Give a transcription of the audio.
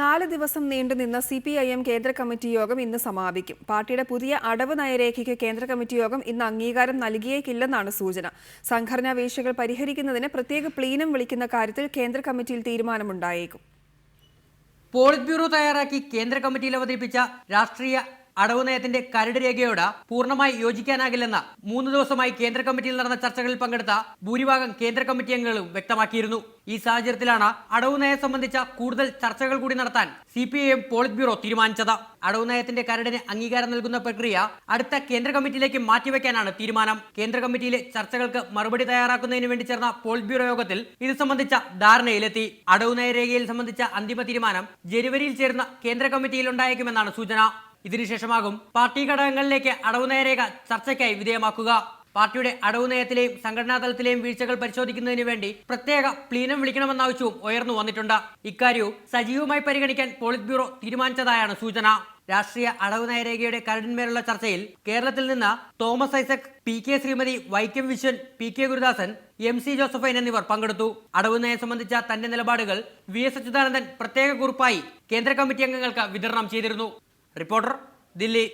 നാല് ദിവസം നീണ്ടുനിന്ന സി പി ഐ എം കേന്ദ്ര കമ്മിറ്റി യോഗം ഇന്ന് സമാപിക്കും. പാർട്ടിയുടെ പുതിയ അടവ് നയരേഖയ്ക്ക് കേന്ദ്ര കമ്മിറ്റി യോഗം ഇന്ന് അംഗീകാരം നൽകിയേക്കില്ലെന്നാണ് സൂചന. സംഘടനാ വീഴ്ചകൾ പരിഹരിക്കുന്നതിന് പ്രത്യേക പ്ലീനം വിളിക്കുന്ന കാര്യത്തിൽ കേന്ദ്ര കമ്മിറ്റിയിൽ തീരുമാനമുണ്ടായേക്കും. പോളിറ്റ് ബ്യൂറോ തയ്യാറാക്കി കേന്ദ്ര കമ്മിറ്റിയിൽ അവതരിപ്പിച്ച രാഷ്ട്രീയ അടവ് നയത്തിന്റെ കരട് രേഖയോട് പൂർണമായി യോജിക്കാനാകില്ലെന്ന് മൂന്ന് ദിവസമായി കേന്ദ്ര കമ്മിറ്റിയിൽ നടന്ന ചർച്ചകളിൽ പങ്കെടുത്ത ഭൂരിഭാഗം കേന്ദ്ര കമ്മിറ്റി അംഗങ്ങളും വ്യക്തമാക്കിയിരുന്നു. ഈ സാഹചര്യത്തിലാണ് അടവ് നയം സംബന്ധിച്ച കൂടുതൽ ചർച്ചകൾ കൂടി നടത്താൻ C P I M politburo തീരുമാനിച്ചത്. അടവ് നയത്തിന്റെ കരടിന് അംഗീകാരം നൽകുന്ന പ്രക്രിയ അടുത്ത കേന്ദ്ര കമ്മിറ്റിയിലേക്ക് മാറ്റിവെക്കാനാണ് തീരുമാനം. കേന്ദ്ര കമ്മിറ്റിയിലെ ചർച്ചകൾക്ക് മറുപടി തയ്യാറാക്കുന്നതിന് വേണ്ടി ചേർന്ന പോളിറ്റ് ബ്യൂറോ യോഗത്തിൽ ഇത് സംബന്ധിച്ച ധാരണയിലെത്തി. അടവ് നയരേഖയിൽ സംബന്ധിച്ച അന്തിമ തീരുമാനം ജനുവരിയിൽ ചേർന്ന കേന്ദ്ര കമ്മിറ്റിയിൽ ഉണ്ടായേക്കുമെന്നാണ് സൂചന. ഇതിനുശേഷമാകും പാർട്ടി ഘടകങ്ങളിലേക്ക് അടവ് നയരേഖ ചർച്ചയ്ക്കായി വിധേയമാക്കുക. പാർട്ടിയുടെ അടവ് നയത്തിലെയും സംഘടനാ തലത്തിലെയും വീഴ്ചകൾ പരിശോധിക്കുന്നതിന് വേണ്ടി പ്രത്യേക പ്ലീനം വിളിക്കണമെന്ന ആവശ്യവും ഉയർന്നു വന്നിട്ടുണ്ട്. ഇക്കാര്യവും സജീവമായി പരിഗണിക്കാൻ പോളിറ്റ് ബ്യൂറോ തീരുമാനിച്ചതായാണ് സൂചന. രാഷ്ട്രീയ അടവ് നയരേഖയുടെ കരടിന്മേലുള്ള ചർച്ചയിൽ കേരളത്തിൽ നിന്ന് Thomas Isaac P K Sreemathi Vaikom Viswan P K Gurudasan M C Josephine എന്നിവർ പങ്കെടുത്തു. അടവ് നയം സംബന്ധിച്ച തന്റെ നിലപാടുകൾ വി എസ് അച്യുതാനന്ദൻ പ്രത്യേക കുറിപ്പായി കേന്ദ്ര കമ്മിറ്റി അംഗങ്ങൾക്ക് വിതരണം ചെയ്തിരുന്നു. റിപ്പോർട്ടർ ദില്ലി.